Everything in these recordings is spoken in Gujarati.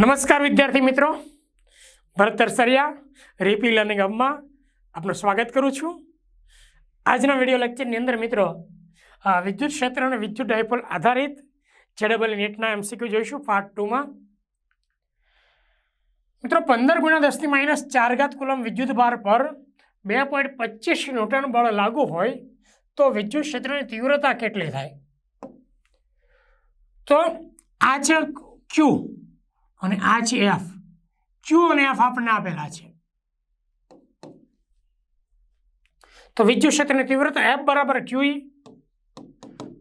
નમસ્કાર વિદ્યાર્થી મિત્રો. ભરતર સરિયા, રીપી લર્નિંગ હબમાં આપનું સ્વાગત કરું છું. આજના વીડિયો લેક્ચરની અંદર મિત્રો વિદ્યુત ક્ષેત્ર અને વિદ્યુત ડાયપોલ આધારિત જેડબલ નેટના એમસીક્યુ જોઈશું પાર્ટ ટુમાં મિત્રો, પંદર ગુણ્યા દસની માઇનસ ચાર ઘાત કુલમ વિદ્યુત ભાર પર બે પોઈન્ટ પચીસ ન્યૂટન બળ લાગુ હોય તો વિદ્યુત ક્ષેત્રની તીવ્રતા કેટલી થાય? તો આ છે ક્યુ અને આ છે એફ ક્યુ અને એફ આપણને આપેલા છે? તો વિદ્યુત ક્ષેત્રની તીવ્રતા એફ બરાબર ક્યુ ઈ?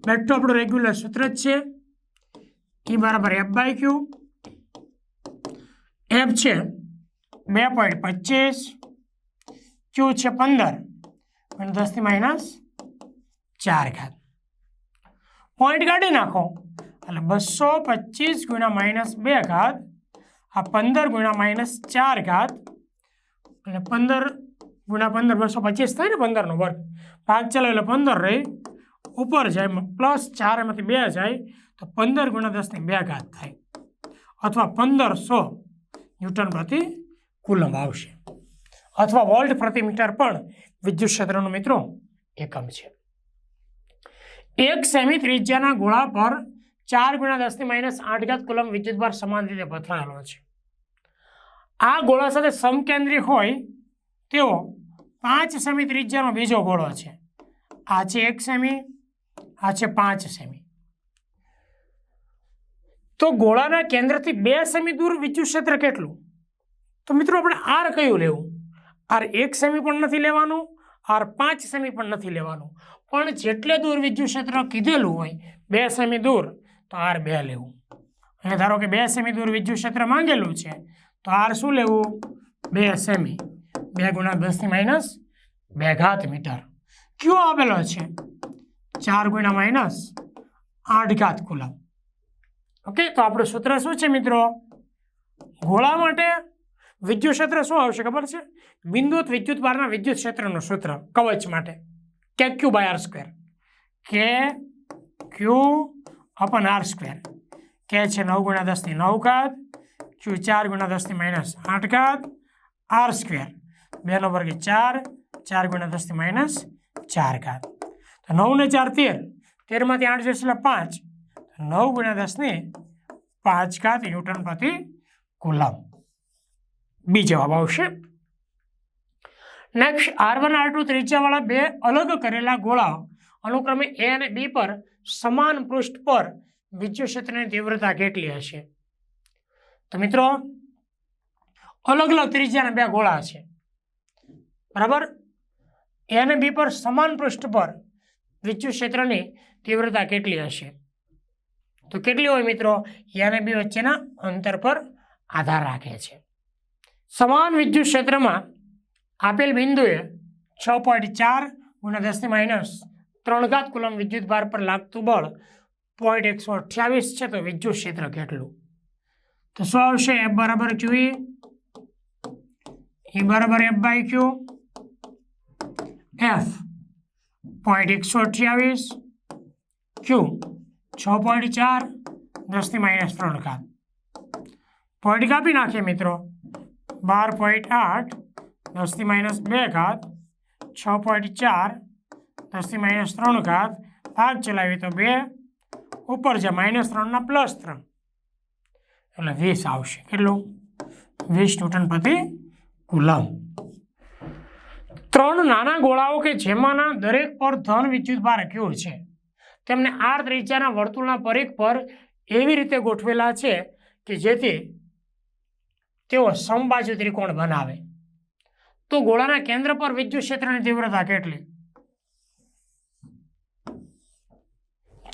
બેક આપણું રેગ્યુલર સૂત્ર જ છે. ઈ બરાબર એફ બાય ક્યુ એફ છે બે પોઈન્ટ પચીસ ક્યુ છે પંદર. અને દસથી માઇનસ ચાર ઘાત. પોઈન્ટ કાઢી નાખો. એટલે બસો પચીસ ગુણ્યા માઇનસ બે ઘાત આ પંદર ગુણ્યા માઇનસ ચાર ઘાત અને પંદર ગુણ્યા પંદર બસો પચીસ થાય ને પંદરનો વર્ગ. ભાગ ચાલો એટલે પંદર રહી, ઉપર જાય પ્લસ ચાર એમાંથી બે જાય, તો પંદર ગુણ્યા દસની બે ઘાત થાય. અથવા પંદરસો ન્યૂટન પ્રતિ કુલમ આવશે. અથવા વોલ્ટ પ્રતિ મીટર પણ વિદ્યુત ક્ષેત્રનો મિત્રો એકમ છે. એક સેમી ત્રિજ્યાના ગોળા પર ચાર ગુણ્યા દસની માઇનસ આઠ ઘાત કુલમ વિદ્યુતભાર સમાન રીતે પથરાયેલો છે. આ ગોળા સાથે સમકેન્દ્રી હોય તેઓ પાંચ સેમી ત્રિજ્યાનો બીજો ગોળો છે. આ છે એક સેમી, આ છે પાંચ સેમી. તો ગોળાના કેન્દ્રથી બે સેમી દૂર વિદ્યુત ક્ષેત્ર કેટલું? તો મિત્રો આપણે આર કયું લેવું? આર એક સેમી પણ નથી લેવાનું, આર પાંચ સેમી પણ નથી લેવાનું. પણ જેટલે દૂર વિદ્યુત ક્ષેત્ર કીધેલું હોય, બે સેમી દૂર તો આર બે લેવું. અને ધારો કે બે સેમી દૂર વિદ્યુત ક્ષેત્ર માંગેલું છે, તો આર શું લેવું? બે સેમી. બે ગુણા દસની માઇનસ બે ઘાત મીટર. કયો આપેલો છે? ચાર ગુણ્યા માઇનસ આઠ ઘાત કુલમ ઓકે, તો આપણું સૂત્ર શું છે મિત્રો? ગોળા માટે વિદ્યુત ક્ષેત્ર શું આવશે ખબર છે? બિંદુત વિદ્યુત બારના વિદ્યુત ક્ષેત્રનું સૂત્ર, કવચ માટે. K Q by R square K Q upon R square K છે નવ ગુણ્યા દસની નવ ઘાત ચાર ગુણ્યા દસની માઇનસ આઠ ઘાત આર સ્ક્વેર બેનો વર્ગ ચાર ચાર ગુણ્યા દસની માઇનસ ચાર ઘાત તો નવ ને ચાર તેર તેરમાંથી આઠ જશે એટલે પાંચ નવ ગુણ્યા દસની પાંચ ઘાત ન્યૂટન પ્રતિ કુલમ બી જવાબ આવશે next R one R two ત્રિજ્યાવાળા બે અલગ કરેલા ગોળા અનુક્રમે એ અને બી પર સમાન પૃષ્ઠ પર વિદ્યુત ક્ષેત્રની તીવ્રતા કેટલી હશે? તો મિત્રો, અલગ અલગ ત્રિજ્યાના બે ગોળા છે બરાબર? એ બી પર સમાન પૃષ્ઠ પર વિદ્યુત ક્ષેત્રની તીવ્રતા કેટલી હશે? તો કેટલી હોય મિત્રો? એ બી વચ્ચેના અંતર પર આધાર રાખે છે. સમાન વિદ્યુત ક્ષેત્રમાં આપેલ બિંદુએ છ પોઈન્ટ ચાર ગુણ્યા દસની માઇનસ ત્રણ ઘાત કુલમ વિદ્યુત ભાર પર લાગતું બળ પોઈન્ટ એકસો અઠ્યાવીસ છે, તો વિદ્યુત ક્ષેત્ર કેટલું? તો શું આવશે? એફ બરાબર ક્યુ એ બરાબર F by Q F point એકસો અઠ્યાવીસ ક્યુ છ પોઈન્ટ ચાર દસની માઇનસ ત્રણ ઘાત. પોઈન્ટ કાપી નાખીએ મિત્રો. બાર પોઈન્ટ આઠ દસથી માઇનસ બે ઘાત, છ પોઈન્ટ ચાર દસથી માઇનસ ત્રણ ઘાત ભાગ ચલાવી તો બે. ઉપર છે માઇનસ ત્રણના પ્લસ ત્રણ. એટલે વીસ આવશે. કેટલું? વીસ ન્યૂટન પ્રતિ ગુલામ ત્રણ નાના ગોળાઓ કે જેમાંના દરેક પર ધન વિદ્યુત ભાર ક્યુ છે. તેમને આર ત્રિજ્યાના વર્તુળના પરિઘ પર એવી રીતે ગોઠવેલા છે કે જેથી તેઓ સમબાજુ ત્રિકોણ બનાવે. તો ગોળાના કેન્દ્ર પર વિદ્યુત ક્ષેત્રની તીવ્રતા કેટલી?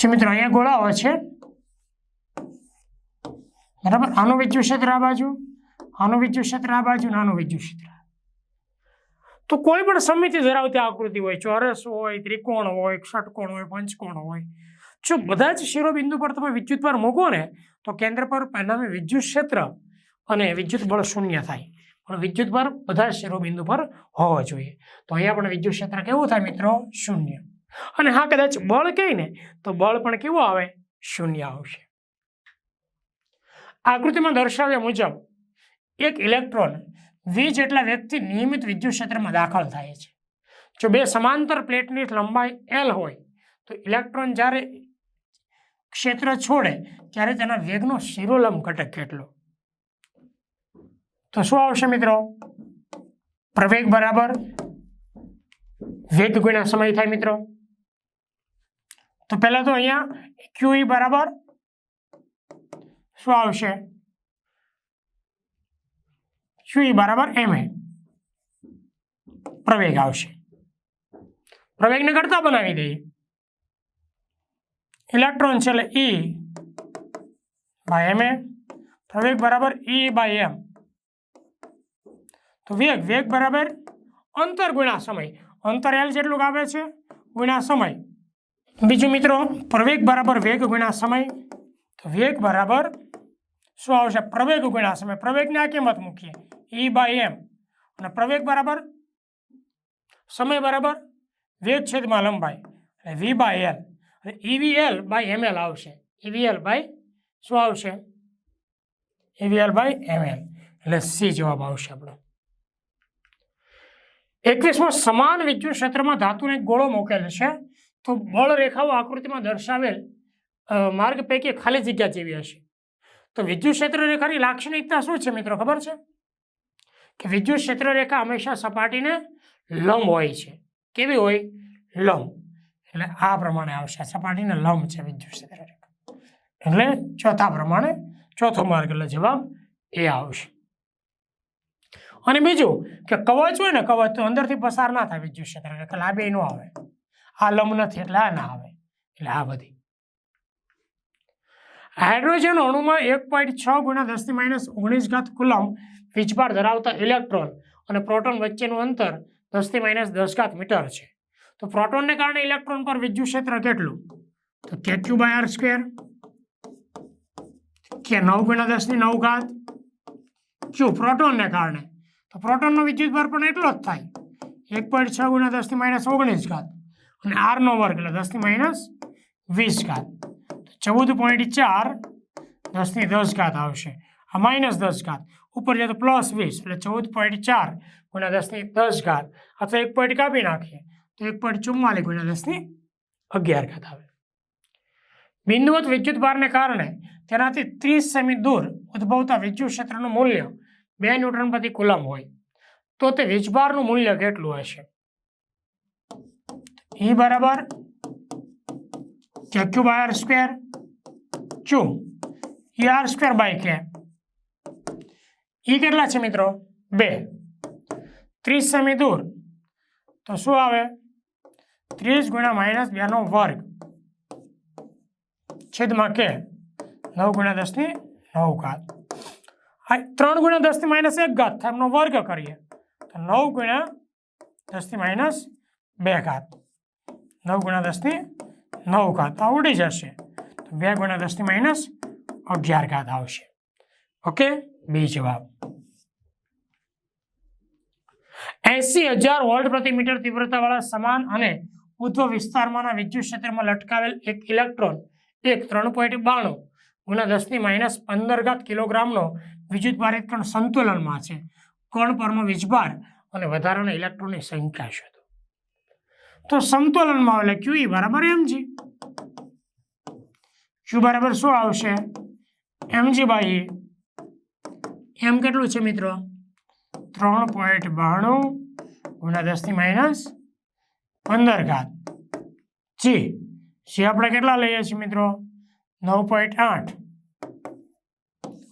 છે મિત્રો, અહીંયા ગોળાઓ છે. બરાબર? આનું વિદ્યુત ક્ષેત્ર આ બાજુ? આનું વિદ્યુત ક્ષેત્ર આ બાજુ આનું વિદ્યુત ક્ષેત્ર તો કોઈ પણ સમિતિ ધરાવતી આકૃતિ હોય, ચોરસ હોય, ત્રિકોણ હોય, ષટકોણ હોય, પંચકોણ હોય, જો બધા જ શિરોબિંદુ પર તમે વિદ્યુત પર મૂકો ને, તો કેન્દ્ર પર પરિણામે વિદ્યુત ક્ષેત્ર અને વિદ્યુત બળ શૂન્ય થાય. પણ વિદ્યુત પર બધા જ શિરોબિંદુ પર હોવો જોઈએ. તો અહીંયા પણ વિદ્યુત ક્ષેત્ર કેવું થાય મિત્રો? શૂન્ય. અને હા, કદાચ બળ કહીને તો બળ પણ કેવું આવે? શૂન્ય આવશે. આકૃતિમાં દર્શાવ્યા મુજબ, એક ઇલેક્ટ્રોન વી જેટલા વ્યક્તિ નિયમિત વિદ્યુત ક્ષેત્રમાં દાખલ થાય છે. જો બે સમાંતર પ્લેટની લંબાઈ એલ હોય, તો ઇલેક્ટ્રોન જ્યારે ક્ષેત્ર છોડે, ત્યારે તેના વેગનો શિરોલંબ ઘટક કેટલો? તો શું આવશે મિત્રો? પ્રવેગ બરાબર? વેગ ગુણ્યા સમય થાય મિત્રો? તો પહેલા તો અહીંયા ક્યુ બરાબર શું આવશે? ક્યુ બરાબર એમ એ પ્રવેગ આવશે. પ્રવેગને કરતા બનાવી દઈએ. ઇલેક્ટ્રોન છે એટલે ઈ બાય એમ એ પ્રવેગ બરાબર ઈ બાય એમ તો વેગ વેગ બરાબર અંતર ગુણા સમય. અંતર એલ જેટલું આવે છે ગુણા સમય. બીજું મિત્રો, પ્રવેગ બરાબર વેગ ગુણ્યા સમય. તો વેગ બરાબર શું આવશે? પ્રવેગ ગુણ્યા સમય. પ્રવેગને આ કિંમત મૂકીએ? ઈ બાય એમ અને પ્રવેગ બરાબર? સમય બરાબર? વેગ છેદમાં લંબાઈ. અને વી બાય એલ અને ઈવીએલ બાય એમએલ આવશે. ઈવીએલ બાય શું આવશે? ઈવીએલ બાય એમએલ એટલે સી જવાબ આવશે આપણો. એકવીસમાં સમાન વિદ્યુત ક્ષેત્રમાં ધાતુને એક ગોળો મોકેલ છે. તો બળ રેખાઓ આકૃતિમાં દર્શાવેલ માર્ગ પૈકી ખાલી જગ્યા જેવી હશે. તો વિદ્યુત ક્ષેત્ર રેખાની લાક્ષણિકતા શું છે મિત્રો ખબર છે? કે વિદ્યુત ક્ષેત્ર રેખા હંમેશા સપાટીને લંબ હોય છે. કેવી હોય? લંબ. એટલે આ પ્રમાણે આવશે. સપાટીને લંબ છે વિદ્યુત ક્ષેત્ર રેખા. એટલે ચોથા પ્રમાણે, ચોથો માર્ગ એટલે જવાબ એ આવશે. અને બીજું કે કવચ હોય ને કવચ તો અંદરથી પસાર ના થાય વિદ્યુત ક્ષેત્ર રેખા, એટલે ન આવે. આ લંબ નથી, એટલે આ ના આવે. એટલે આ બધી. હાઇડ્રોજન અણુમાં એક પોઈન્ટ છ ગુણ્યા દસથી માઇનસ ઓગણીસ ઘાત કુલમ વીજભાર ધરાવતા ઇલેક્ટ્રોન અને પ્રોટોન વચ્ચેનું અંતર દસથી માઇનસ દસ ઘાત મીટર છે. તો પ્રોટોનને કારણે ઇલેક્ટ્રોન પર વિદ્યુત ક્ષેત્ર કેટલું? તો કે ક્યુ બાય આર સ્ક્વેર કે નવ ગુણ્યા દસની નવ ઘાત ક્યુ પ્રોટોનને કારણે. તો પ્રોટોનનો વિદ્યુત ભાર પણ એટલો જ થાય. એક પોઈન્ટ છ ગુણ્યા દસથી માઇનસ ઓગણીસ ઘાત. અને આરનો વર્ગ એટલે દસની માઇનસ વીસ ઘાત. ચૌદ પોઈન્ટ ચાર દસની દસ ઘાત આવશે. આ માઇનસ દસ ઘાત. ઉપર જાય તો પ્લસ વીસ એટલે ચૌદ પોઈન્ટ ચાર ગુણ્યા દસની દસ ઘાત. અથવા એક પોઈન્ટ કાપી નાખીએ તો એક પોઈન્ટ ચુમ્માલીસ ગુણ્યા દસની અગિયાર ઘાત આવે. બિંદુવત વિદ્યુત ભારને કારણે તેનાથી ત્રીસ સેમી દૂર ઉદ્ભવતા વિદ્યુત ક્ષેત્રનું મૂલ્ય બે ન્યૂટન પ્રતિ કુલમ હોય. તો તે વીજભારનું મૂલ્ય કેટલું હશે? ઈ બરાબર? K Q by R square Q E R square by K E કેટલા છે મિત્રો? બે. ત્રીસ સેમી દૂર. તો શું આવે? ત્રીસ ગુણ્યા માઇનસ બેનો વર્ગ. છેદમાં કે નવ ગુણ્યા દસની નવ ઘાત. ત્રણ ગુણ્યા દસની માઇનસ એક ઘાત થાય. એમનો વર્ગ કરીએ. તો નવ ગુણ્યા દસની માઇનસ બે ઘાત. નવ ગુણ્યા દસથી નવ ઘાત આવડી જશે. તો બે ગુણ્યા દસથી માઇનસ અગિયાર ઘાત આવશે. ઓકે બી જવાબ. એસી હજાર વોલ્ટ પ્રતિ મીટર તીવ્રતાવાળા સમાન અને ઉધ્વ વિસ્તારમાંના વિદ્યુત ક્ષેત્રમાં લટકાવેલ એક ઇલેક્ટ્રોન, એક ત્રણ પોઈન્ટ બાણું ગુણ્યા દસની માઇનસ પંદર ઘાત કિલોગ્રામનો વિદ્યુત ભારિત કણ સંતુલનમાં છે. કણ પરનો વીજભાર? અને વધારાના ઇલેક્ટ્રોનની સંખ્યા શોધો તો સમતોલનમાં એટલે ક્યુ બરાબર એમજી ક્યુ બરાબર શું આવશે? એમજી બાય એમ કેટલું છે મિત્રો? ત્રણ પોઈન્ટ બાણું ગુણ્યા દસની માઇનસ પંદર ઘાત. જી સી આપણે કેટલા લઈએ છીએ મિત્રો? નવ પોઈન્ટ આઠ.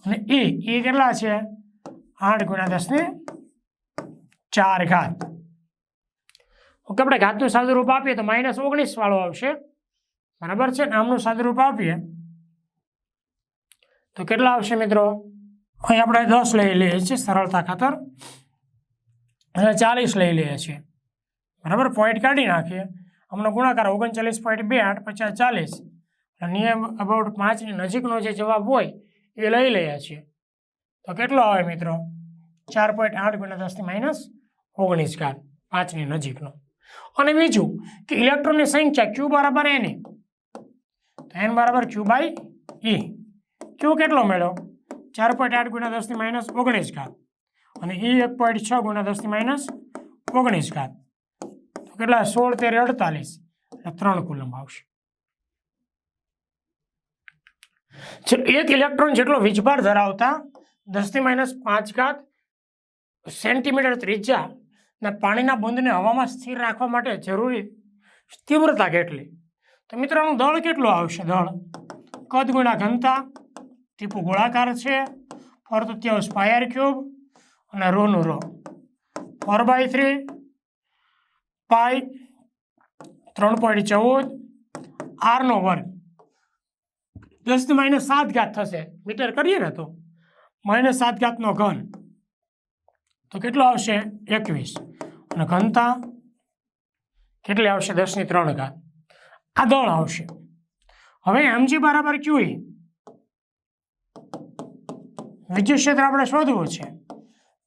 અને એ એ કેટલા છે? આઠ ગુણ્યા દસની ચાર ઘાત. ઓકે, આપણે ઘાતનું સાદું રૂપ આપીએ તો માઇનસ ઓગણીસ વાળો આવશે. બરાબર છે? ને આમનું સાદું રૂપ આપીએ. તો કેટલા આવશે મિત્રો? અહીં આપણે દસ લઈ લઈએ છીએ સરળતા ખાતર. અને ચાલીસ લઈ લઈએ છીએ. બરાબર? પોઈન્ટ કાઢી નાખીએ. હમણાં ગુણાકાર ઓગણચાલીસ પોઈન્ટ બે આઠ પચાસ ચાલીસ. નિયમ અબાઉટ પાંચની નજીકનો જે જવાબ હોય એ લઈ લઈએ છીએ. તો કેટલો આવે મિત્રો? ચાર પોઈન્ટ આઠ ગુણ્યા દસની માઇનસ ઓગણીસ ઘાત પાંચની નજીકનો. અને બીજું કે ઇલેક્ટ્રોનની સંખ્યા ક્યુ બરાબર એને તો એન બરાબર ક્યુ બાય ઈ ક્યુ કેટલો મળ્યો? ચાર પોઈન્ટ આઠ ગુણ્યા દસની માઇનસ ઓગણીસ ઘાત. અને એ એક પોઈન્ટ છ ગુણ્યા દસની માઇનસ ઓગણીસ ઘાત. તો કેટલા? સોળ, તેર, અડતાલીસ. એટલે ત્રણ કુલમ આવશે. એક ઇલેક્ટ્રોન જેટલો વીજભાર ધરાવતા દસની માઇનસ પાંચ ઘાત સેન્ટીમીટર ત્રિજ્યા ને પાણીના બુંદને હવામાં સ્થિર રાખવા માટે જરૂરી તીવ્રતા કેટલી? તો મિત્રોનું દળ કેટલું આવશે? દળ કદ ગુણા ઘનતા, ટીપુ ગોળાકાર છે ફોર તૃતીયાંશ પાયર ક્યુબ અને રોનું row. Four by three, pi ત્રણ પોઈન્ટ ચૌદ, આરનો વર્ગ. દસ માઇનસ સાત ઘાત થશે. મીટર કરીએ ને તો? માઇનસ સાત ઘાતનો ઘન. તો કેટલો આવશે? એકવીસ. અને ઘનતા કેટલી આવશે? દસની ત્રણ ઘાત. આ દળ આવશે. હવે એમજી બરાબર ક્યુ વિદ્યુત ક્ષેત્ર આપણે શોધવું છે.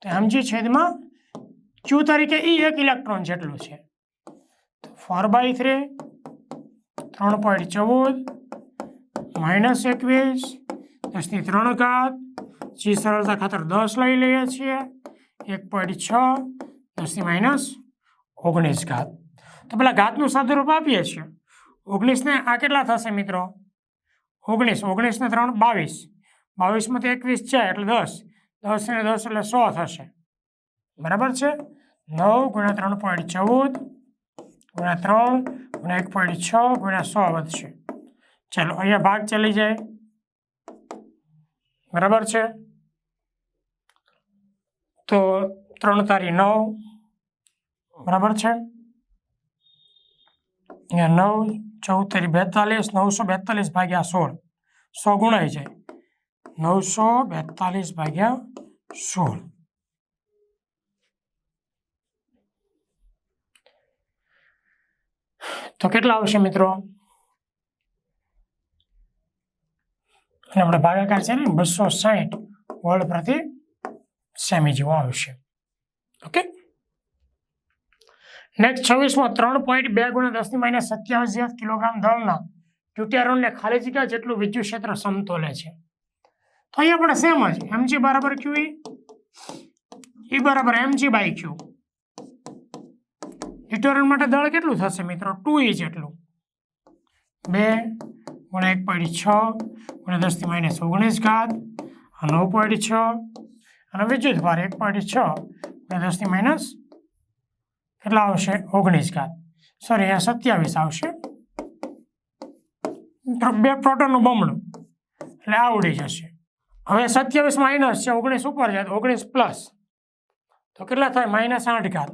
તો એમજી છેદમાં ક્યુ તરીકે ઈ એક ઇલેક્ટ્રોન જેટલું છે. ફોર બાય થ્રી ત્રણ પોઈન્ટ ચૌદ માઇનસ એકવીસ, દસની ત્રણ ઘાત. જી સરળતા ખાતર દસ લઈ લઈએ છીએ. એક પોઈન્ટ છ દસની માઇનસ ઓગણીસ ઘાત. તો પેલા ઘાતનું સાદુરૂપ આપીએ છીએ. ઓગણીસને આ કેટલા થશે મિત્રો? ઓગણીસ, ઓગણીસને ત્રણ, બાવીસ. બાવીસમાંથી એકવીસ છે, એટલે દસ. દસ ને દસ એટલે સો થશે. બરાબર છે? નવ ગુણ્યા ત્રણ પોઈન્ટ ચૌદ, ગુણ્યા ત્રણ, ગુણ્યા એક પોઈન્ટ છ, ગુણ્યા સો વધશે. ચાલો, અહીંયા ભાગ ચાલી જાય. બરાબર છે? તો ત્રણ તારી નવ. બરાબર છે? નવ, ચૌદ તારી બેતાલીસ, નવસો બેતાલીસ ભાગ્યા સોળ. સો ગુણાઈ જાય નવસો બેતાલીસ ભાગ્યા સોળ. તો કેટલા આવશે મિત્રો? આપણે ભાગાકાર છે ને, બસો સાહીઠ વોલ્ટ પ્રતિ સેમી જેવો આવશે. ઓકે નેક્સ્ટ છવ્વીસમાં ત્રણ પોઈન્ટ બે ગુણ્યા દસની માઇનસ સત્યાવીસ કિલોગ્રામ દળના ટ્યુટેરોનને ખાલી જગ્યા જેટલું વિદ્યુત ક્ષેત્ર સમતોલે છે. તો અહીંયા આપણે સેમ જ. એમજી બરાબર ક્યુ ઈ બરાબર એમજી બાય ક્યુ ટ્યુટોરિયલ માટે દળ કેટલું થશે મિત્રો? ટુ ઈ જેટલું. બે ગુણ્યા એક પોઈન્ટ છ ગુણ્યા દસથી માઇનસ ઓગણીસ ઘાત નવ પોઈન્ટ છ અને વિદ્યુત ભાર એક પોઈન્ટ છ, બે દસની માઇનસ કેટલા આવશે? ઓગણીસ ઘાત. સોરી અહીંયા સત્યાવીસ આવશે. બે પ્રોટોનનું બમણું. એટલે આવડી જશે. હવે સત્યાવીસ માઇનસ છે, ઓગણીસ ઉપર જાય ઓગણીસ પ્લસ તો કેટલા થાય? માઇનસ આઠ ઘાત.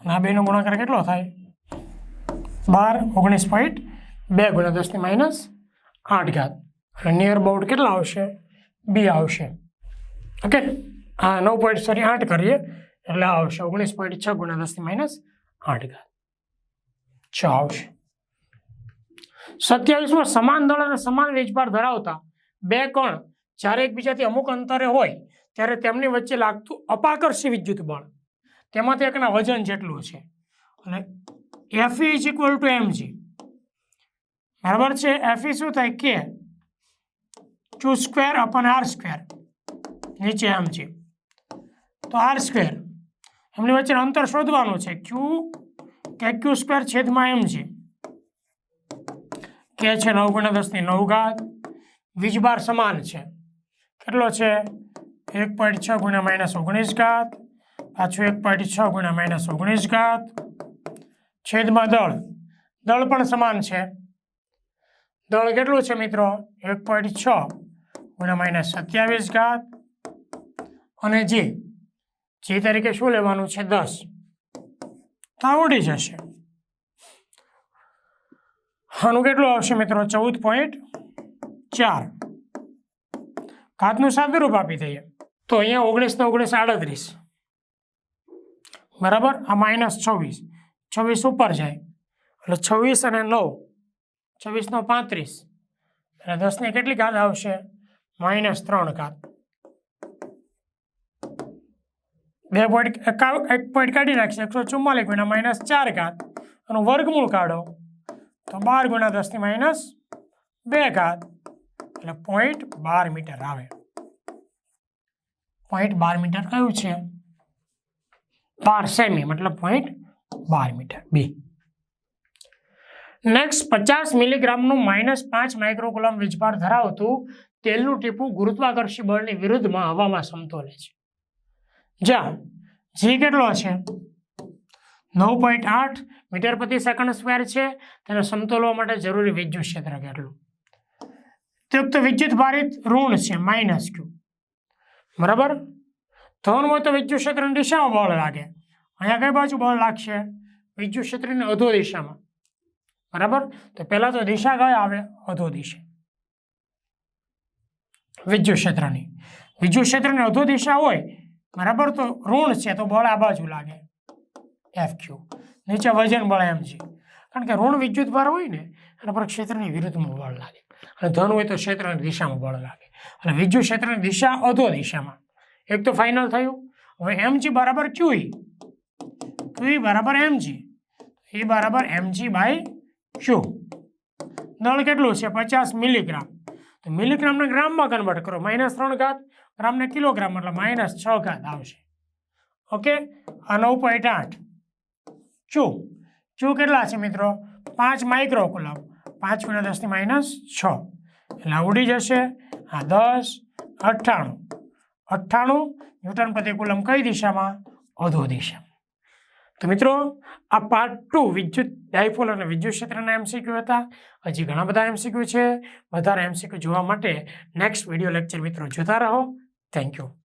અને આ બેનો ગુણાકાર કેટલો થાય? બાર, ઓગણીસ પોઈન્ટ બે ગુણ્યા દસની માઇનસ આઠ ઘાત. અને નિયર બાઉટ કેટલા આવશે? બી આવશે. ઓકે હા નવ પોઈન્ટ સોરી આઠ કરીએ. એટલે આવશે. ઓગણીસ પોઈન્ટ છ ગુણ્યા દસની માઇનસ આઠ ઘાત. છ આવશે. સત્યાવીસમાં સમાન દળ અને સમાન વેચભાર ધરાવતા બે કણ જ્યારે એકબીજાથી અમુક અંતરે હોય, ત્યારે તેમની વચ્ચે લાગતું અપાકર્ષી વિદ્યુત બળ. તેમાંથી એકના વજન જેટલું છે. અને F is equal to MG બરાબર છે? એફ શું થાય? K Q square upon R square નીચે એમજી તો આર સ્ક્વેર એમની વચ્ચે અંતર શોધવાનું છે. ક્યુ કે ક્યુ સ્ક્વેર છેદમાં એમ છે. કે છે નવ ગુણ્યા દસની નવ ઘાત વીજભાર સમાન છે. કેટલો છે? એક પોઈન્ટ છ ગુણ્યા માઇનસ ઓગણીસ ઘાત, પાછું એક પોઈન્ટ છ ગુણ્યા માઇનસ ઓગણીસ ઘાત. છેદમાં દળ દળ પણ સમાન છે. દળ કેટલું છે મિત્રો? એક પોઈન્ટ છ. ગુણ્યા માઇનસ સત્યાવીસ ઘાત અને જે જે તરીકે શું લેવાનું છે? દસ. તો આવડી જશે. આનું કેટલું આવશે મિત્રો? ચૌદ પોઈન્ટ ચાર. ઘાતનું સાદુરૂપ આપી દઈએ. તો અહીંયા ઓગણીસ ને ઓગણીસ આડત્રીસ. બરાબર? આ માઇનસ છવ્વીસ. છવ્વીસ ઉપર જાય. એટલે છવ્વીસ અને નવ. છવ્વીસનો પાંત્રીસ. અને દસની કેટલી ઘાત આવશે? માઇનસ ત્રણ ઘાત. બે પોઈન્ટ એક પોઈન્ટ કાઢી નાખશે એકસો ચુમ્માલીસ ગુણ્યા માઇનસ ચાર ઘાત. અને વર્ગમૂળ કાઢો, તો બાર ગુણ્યા દસની માઇનસ બે ઘાત. એટલે પોઈન્ટ બાર મીટર આવે. પોઈન્ટ બાર મીટર કયું છે? બાર સેમી, મતલબ પોઈન્ટ બાર મીટર, બી. નેક્સ્ટ પચાસ મિલીગ્રામનું માઇનસ પાંચ માઇક્રોકુલમ વીજભાર ધરાવતું તેલનું ટીપું ગુરુત્વાકર્ષી બળની વિરુદ્ધમાં હવામાં સમતોલે છે. જ્યાં જી કેટલો છે? નવ પોઈન્ટ આઠ મીટર પ્રતિ સેકન્ડ સ્ક્વેર છે. તેને સમતોલવા માટે જરૂરી વિદ્યુત ક્ષેત્ર કેટલું? તો વિદ્યુત ભારિત ઋણ છે, માઇનસ ક્યુ બરાબર? ધન હોય તો વિદ્યુત ક્ષેત્રની દિશામાં બળ લાગે. અહીંયા કઈ બાજુ બળ લાગશે? વિદ્યુત ક્ષેત્રની અધો દિશામાં. બરાબર? તો પહેલાં તો દિશા કઈ આવે? અધો દિશા. વિદ્યુત ક્ષેત્રની. વિદ્યુત ક્ષેત્રની અધો દિશા હોય, બરાબર? તો ઋણ છે, તો બળ આ બાજુ લાગે. એફ ક્યુ નીચે વજન બળ એમ જી કારણ કે ઋણ વિદ્યુત ભાર હોય ને, એના પર ક્ષેત્રની વિરુદ્ધમાં બળ લાગે. અને ધન હોય તો ક્ષેત્રની દિશામાં બળ લાગે. અને વિદ્યુત ક્ષેત્રની દિશા અધો દિશામાં. એક તો ફાઇનલ થયું. હવે એમ જી બરાબર ક્યુ ક્યુ બરાબર એમ જી એ બરાબર એમ જી બાય ક્યુ દળ કેટલું છે? પચાસ મિલીગ્રામ તો મિલીગ્રામને ગ્રામમાં કન્વર્ટ કરો. માઇનસ ત્રણ ઘાત, ગ્રામને કિલોગ્રામ, એટલે માઇનસ છ ઘાત આવશે. ઓકે? આ નવ પોઈન્ટ આઠ. ચૂ? ચૂ કેટલા છે મિત્રો? પાંચ માઇક્રો કુલમ પાંચ ગુણ્યા દસની માઇનસ છ. એટલે ઉડી જશે. આ દસ, અઠ્ઠાણું. અઠ્ઠાણું ન્યૂટન પ્રતિ કુલમ કઈ દિશામાં? અધો દિશામાં. તો મિત્રો, આ પાર્ટ ટુ વિદ્યુત ડાયફોલ અને વિદ્યુત ક્ષેત્રના એમસીક્યુ હતા. હજી ઘણા બધા એમસીક્યુ છે. વધારે એમસીક્યુ જોવા માટે નેક્સ્ટ વીડિયો લેક્ચર મિત્રો જોતા રહો. Thank you